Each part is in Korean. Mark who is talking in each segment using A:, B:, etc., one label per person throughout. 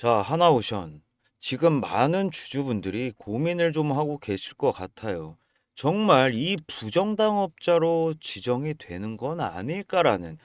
A: 자, 하나오션. 지금 많은 주주분들이 고민을 좀 하고 계실 것 같아요. 정말 이 부정당업자로 지정이 되는 건 아닐까라는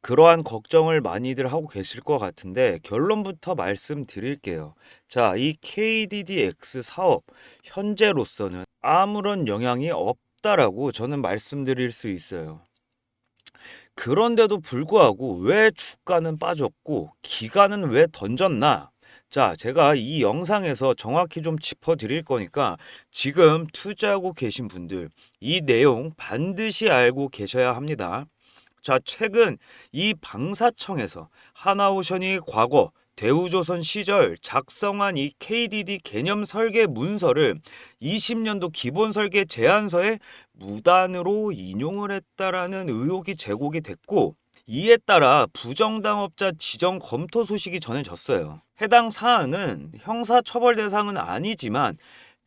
A: 그러한 걱정을 많이들 하고 계실 것 같은데 결론부터 말씀드릴게요. 자, 이 KDDX 사업 현재로서는 아무런 영향이 없다라고 저는 말씀드릴 수 있어요. 그런데도 불구하고 왜 주가는 빠졌고 기간은 왜 던졌나? 자, 제가 이 영상에서 정확히 좀 짚어 드릴 거니까 지금 투자하고 계신 분들 이 내용 반드시 알고 계셔야 합니다. 자, 최근 이 방사청에서 하나오션이 과거 대우조선 시절 작성한 이 KDD 개념 설계 문서를 20년도 기본 설계 제안서에 무단으로 인용을 했다라는 의혹이 제기가 됐고 이에 따라 부정당업자 지정 검토 소식이 전해졌어요. 해당 사안은 형사 처벌 대상은 아니지만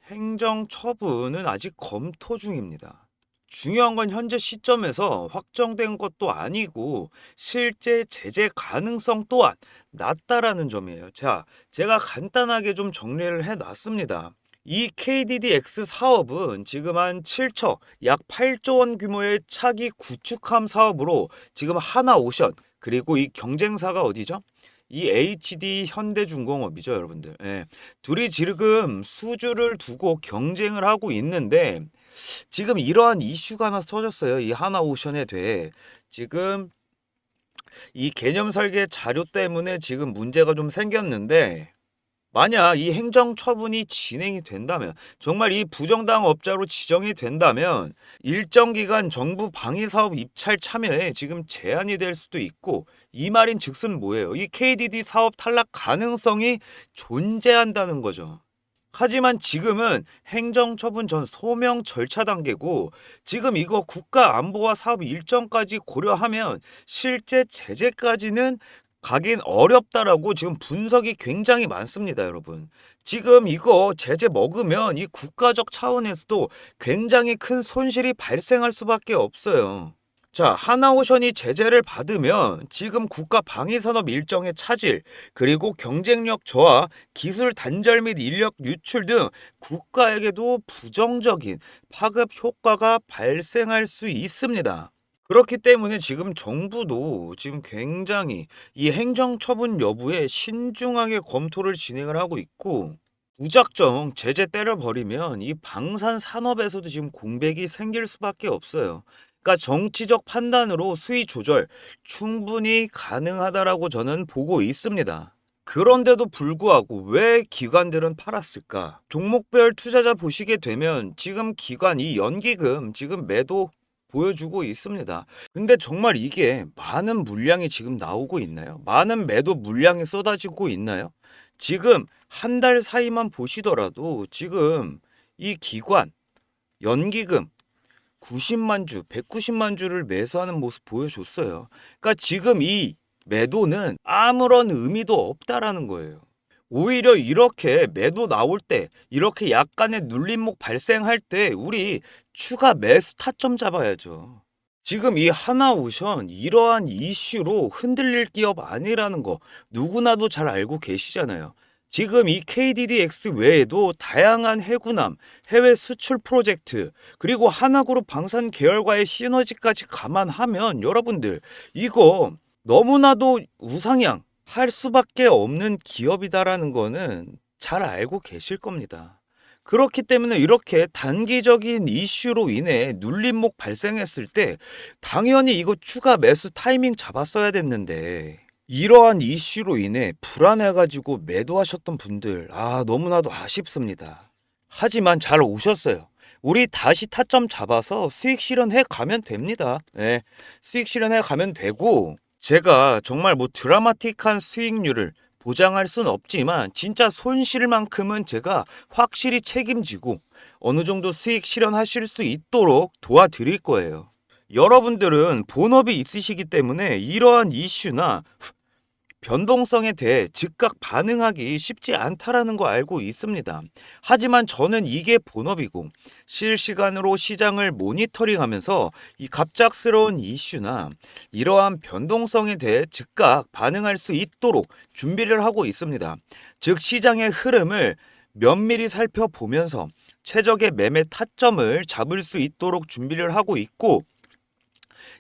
A: 행정 처분은 아직 검토 중입니다. 중요한 건 현재 시점에서 확정된 것도 아니고 실제 제재 가능성 또한 낮다라는 점이에요. 자, 제가 간단하게 좀 정리를 해 놨습니다. 이 KDDX 사업은 지금 한 7초, 약 8조 원 규모의 차기 구축함 사업으로 지금 하나오션 그리고 이 경쟁사가 어디죠? 이 HD 현대중공업이죠, 여러분들. 예. 둘이 지금 수주를 두고 경쟁을 하고 있는데 지금 이러한 이슈가 하나 터졌어요. 이 하나오션에 대해 지금 이 개념 설계 자료 때문에 지금 문제가 좀 생겼는데 만약 이 행정 처분이 진행이 된다면 정말 이 부정당 업자로 지정이 된다면 일정 기간 정부 방위 사업 입찰 참여에 지금 제한이 될 수도 있고 이 말인 즉슨 뭐예요? 이 KDD 사업 탈락 가능성이 존재한다는 거죠. 하지만 지금은 행정처분 전 소명 절차 단계고 지금 이거 국가 안보와 사업 일정까지 고려하면 실제 제재까지는 가긴 어렵다라고 지금 분석이 굉장히 많습니다, 여러분. 지금 이거 제재 먹으면 이 국가적 차원에서도 굉장히 큰 손실이 발생할 수밖에 없어요. 자, 하나오션이 제재를 받으면 지금 국가 방위산업 일정의 차질, 그리고 경쟁력 저하, 기술 단절 및 인력 유출 등 국가에게도 부정적인 파급 효과가 발생할 수 있습니다. 그렇기 때문에 지금 정부도 지금 굉장히 이 행정처분 여부에 신중하게 검토를 진행을 하고 있고 무작정 제재 때려버리면 이 방산 산업에서도 지금 공백이 생길 수밖에 없어요. 그러니까 정치적 판단으로 수위 조절 충분히 가능하다라고 저는 보고 있습니다. 그런데도 불구하고 왜 기관들은 팔았을까? 종목별 투자자 보시게 되면 지금 기관이 연기금 지금 매도 보여주고 있습니다. 근데 정말 이게 많은 물량이 지금 나오고 있나요? 많은 매도 물량이 쏟아지고 있나요? 지금 한 달 사이만 보시더라도 지금 이 기관 연기금 90만 주, 190만 주를 매수하는 모습 보여줬어요. 그러니까 지금 이 매도는 아무런 의미도 없다라는 거예요. 오히려 이렇게 매도 나올 때, 이렇게 약간의 눌림목 발생할 때 우리 추가 매수 타점 잡아야죠. 지금 이 하나오션 이러한 이슈로 흔들릴 기업 아니라는 거 누구나도 잘 알고 계시잖아요. 지금 이 KDDX 외에도 다양한 해군함, 해외 수출 프로젝트, 그리고 하나그룹 방산 계열과의 시너지까지 감안하면 여러분들 이거 너무나도 우상향 할 수밖에 없는 기업이다라는 거는 잘 알고 계실 겁니다. 그렇기 때문에 이렇게 단기적인 이슈로 인해 눌림목 발생했을 때 당연히 이거 추가 매수 타이밍 잡았어야 됐는데 이러한 이슈로 인해 불안해가지고 매도하셨던 분들, 아, 너무나도 아쉽습니다. 하지만 잘 오셨어요. 우리 다시 타점 잡아서 수익 실현해 가면 됩니다. 네, 수익 실현해 가면 되고, 제가 정말 뭐 드라마틱한 수익률을 보장할 순 없지만, 진짜 손실만큼은 제가 확실히 책임지고, 어느 정도 수익 실현하실 수 있도록 도와드릴 거예요. 여러분들은 본업이 있으시기 때문에 이러한 이슈나 변동성에 대해 즉각 반응하기 쉽지 않다라는 거 알고 있습니다. 하지만 저는 이게 본업이고 실시간으로 시장을 모니터링하면서 이 갑작스러운 이슈나 이러한 변동성에 대해 즉각 반응할 수 있도록 준비를 하고 있습니다. 즉 시장의 흐름을 면밀히 살펴보면서 최적의 매매 타점을 잡을 수 있도록 준비를 하고 있고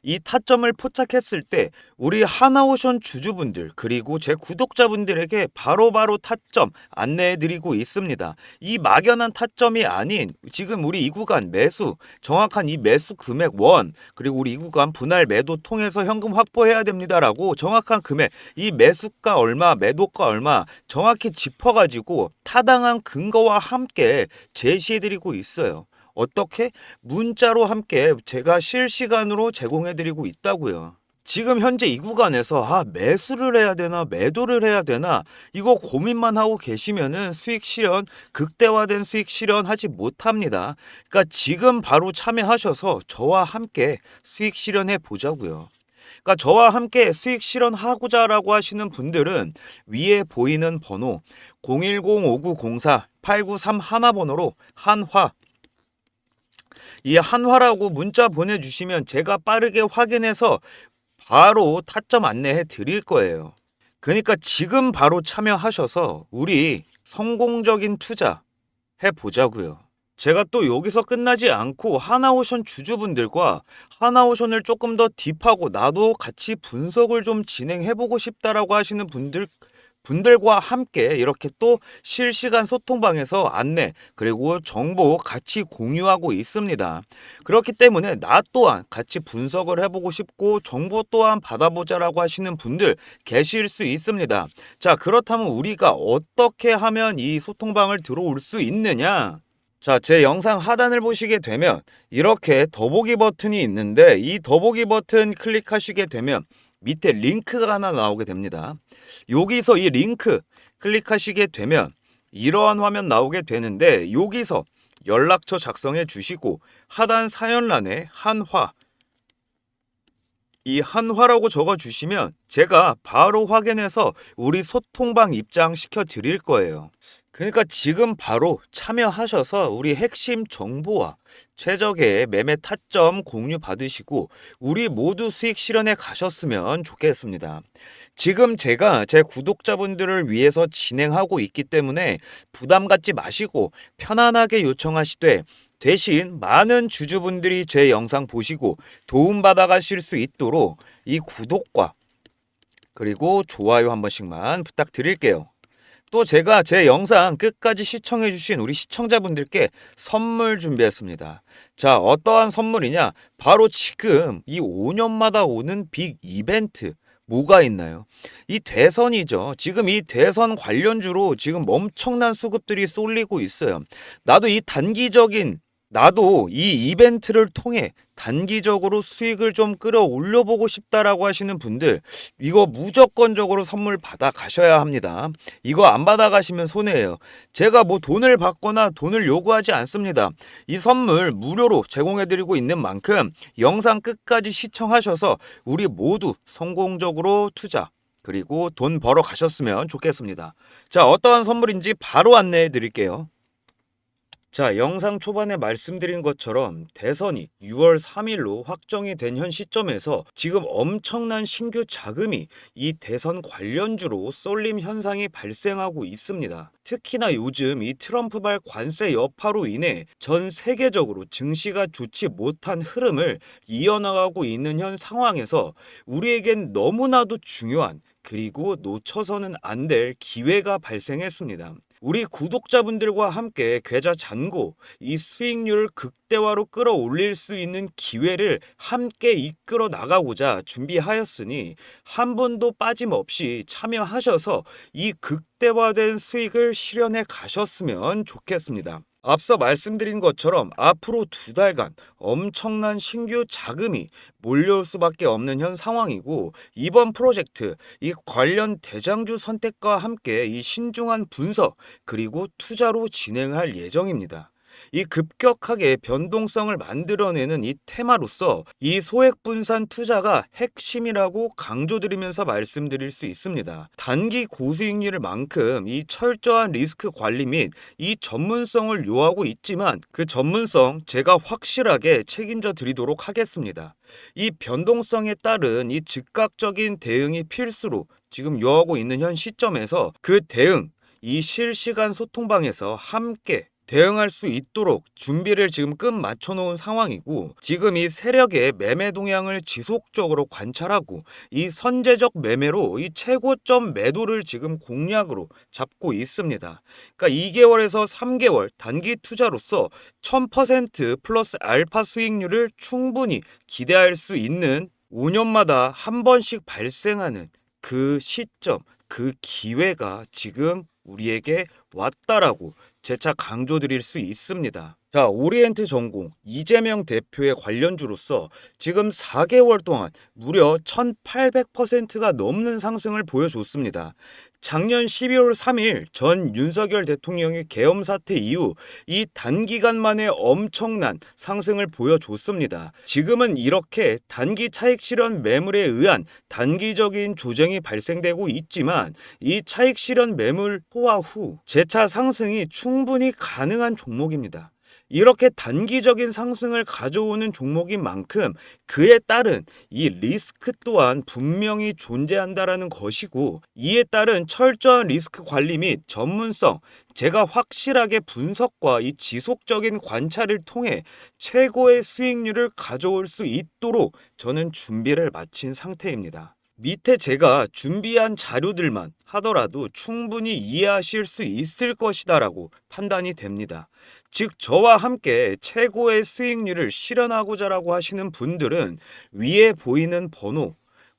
A: 이 타점을 포착했을 때 우리 하나오션 주주분들 그리고 제 구독자분들에게 바로 바로 타점 안내해 드리고 있습니다. 이 막연한 타점이 아닌 지금 우리 이 구간 매수 정확한 이 매수 금액 원 그리고 우리 이 구간 분할 매도 통해서 현금 확보해야 됩니다라고 정확한 금액 이 매수가 얼마 매도가 얼마 정확히 짚어가지고 타당한 근거와 함께 제시해 드리고 있어요. 어떻게 문자로 함께 제가 실시간으로 제공해 드리고 있다고요. 지금 현재 이 구간에서 아 매수를 해야 되나 매도를 해야 되나 이거 고민만 하고 계시면은 수익 실현 극대화된 수익 실현하지 못합니다. 그러니까 지금 바로 참여하셔서 저와 함께 수익 실현해 보자고요. 그러니까 저와 함께 수익 실현하고자라고 하시는 분들은 위에 보이는 번호 010-5904-8931 번호로 한화 이 한화라고 문자 보내주시면 제가 빠르게 확인해서 바로 타점 안내해 드릴 거예요. 그러니까 지금 바로 참여하셔서 우리 성공적인 투자 해 보자고요. 제가 또 여기서 끝나지 않고 하나오션 주주분들과 하나오션을 조금 더 딥하고 나도 같이 분석을 좀 진행해 보고 싶다라고 하시는 분들 분들과 함께 이렇게 또 실시간 소통방에서 안내 그리고 정보 같이 공유하고 있습니다. 그렇기 때문에 나 또한 같이 분석을 해보고 싶고 정보 또한 받아보자라고 하시는 분들 계실 수 있습니다. 자 그렇다면 우리가 어떻게 하면 이 소통방을 들어올 수 있느냐? 자, 제 영상 하단을 보시게 되면 이렇게 더보기 버튼이 있는데 이 더보기 버튼 클릭하시게 되면 밑에 링크가 하나 나오게 됩니다. 여기서 이 링크 클릭하시게 되면 이러한 화면 나오게 되는데 여기서 연락처 작성해 주시고 하단 사연란에 한화 이 한화라고 적어 주시면 제가 바로 확인해서 우리 소통방 입장시켜 드릴 거예요. 그러니까 지금 바로 참여하셔서 우리 핵심 정보와 최적의 매매 타점 공유 받으시고 우리 모두 수익 실현에 가셨으면 좋겠습니다. 지금 제가 제 구독자분들을 위해서 진행하고 있기 때문에 부담 갖지 마시고 편안하게 요청하시되 대신 많은 주주분들이 제 영상 보시고 도움받아 가실 수 있도록 이 구독과 그리고 좋아요 한 번씩만 부탁드릴게요. 또 제가 제 영상 끝까지 시청해주신 우리 시청자분들께 선물 준비했습니다. 자, 어떠한 선물이냐? 바로 지금 이 5년마다 오는 빅 이벤트. 뭐가 있나요? 이 대선이죠. 지금 이 대선 관련주로 지금 엄청난 수급들이 쏠리고 있어요. 나도 이 단기적인 나도 이 이벤트를 통해 단기적으로 수익을 좀 끌어올려 보고 싶다라고 하시는 분들 이거 무조건적으로 선물 받아 가셔야 합니다. 이거 안 받아 가시면 손해예요. 제가 뭐 돈을 받거나 돈을 요구하지 않습니다. 이 선물 무료로 제공해 드리고 있는 만큼 영상 끝까지 시청하셔서 우리 모두 성공적으로 투자 그리고 돈 벌어 가셨으면 좋겠습니다. 자, 어떠한 선물인지 바로 안내해 드릴게요. 자, 영상 초반에 말씀드린 것처럼 대선이 6월 3일로 확정이 된 현 시점에서 지금 엄청난 신규 자금이 이 대선 관련주로 쏠림 현상이 발생하고 있습니다. 특히나 요즘 이 트럼프발 관세 여파로 인해 전 세계적으로 증시가 좋지 못한 흐름을 이어나가고 있는 현 상황에서 우리에겐 너무나도 중요한 그리고 놓쳐서는 안 될 기회가 발생했습니다. 우리 구독자분들과 함께 계좌 잔고 이 수익률을 극대화로 끌어올릴 수 있는 기회를 함께 이끌어 나가고자 준비하였으니 한 분도 빠짐없이 참여하셔서 이 극대화된 수익을 실현해 가셨으면 좋겠습니다. 앞서 말씀드린 것처럼 앞으로 두 달간 엄청난 신규 자금이 몰려올 수밖에 없는 현 상황이고 이번 프로젝트 이 관련 대장주 선택과 함께 이 신중한 분석 그리고 투자로 진행할 예정입니다. 이 급격하게 변동성을 만들어내는 이 테마로서 이 소액 분산 투자가 핵심이라고 강조드리면서 말씀드릴 수 있습니다. 단기 고수익률을 만큼 이 철저한 리스크 관리 및 이 전문성을 요하고 있지만 그 전문성 제가 확실하게 책임져 드리도록 하겠습니다. 이 변동성에 따른 이 즉각적인 대응이 필수로 지금 요하고 있는 현 시점에서 그 대응, 이 실시간 소통방에서 함께 대응할 수 있도록 준비를 지금 끝 맞춰 놓은 상황이고 지금 이 세력의 매매 동향을 지속적으로 관찰하고 이 선제적 매매로 이 최고점 매도를 지금 공략으로 잡고 있습니다. 그러니까 2개월에서 3개월 단기 투자로서 1000% 플러스 알파 수익률을 충분히 기대할 수 있는 5년마다 한 번씩 발생하는 그 시점, 그 기회가 지금 우리에게 왔다라고 재차 강조드릴 수 있습니다. 자, 오리엔트 전공 이재명 대표의 관련주로서 지금 4개월 동안 무려 1800%가 넘는 상승을 보여줬습니다. 작년 12월 3일 전 윤석열 대통령의 계엄 사태 이후 이 단기간 만에 엄청난 상승을 보여줬습니다. 지금은 이렇게 단기 차익 실현 매물에 의한 단기적인 조정이 발생되고 있지만 이 차익 실현 매물 포화 후 재차 상승이 충분히 가능한 종목입니다. 이렇게 단기적인 상승을 가져오는 종목인 만큼 그에 따른 이 리스크 또한 분명히 존재한다라는 것이고 이에 따른 철저한 리스크 관리 및 전문성 제가 확실하게 분석과 이 지속적인 관찰을 통해 최고의 수익률을 가져올 수 있도록 저는 준비를 마친 상태입니다. 밑에 제가 준비한 자료들만 하더라도 충분히 이해하실 수 있을 것이다라고 판단이 됩니다. 즉 저와 함께 최고의 수익률을 실현하고자라고 하시는 분들은 위에 보이는 번호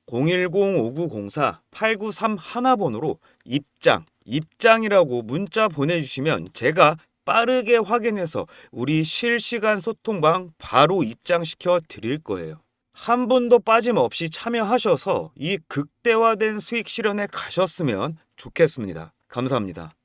A: 010-5904-8931 번호로 입장, 입장이라고 문자 보내주시면 제가 빠르게 확인해서 우리 실시간 소통방 바로 입장시켜 드릴 거예요. 한 분도 빠짐없이 참여하셔서 이 극대화된 수익 실현에 가셨으면 좋겠습니다. 감사합니다.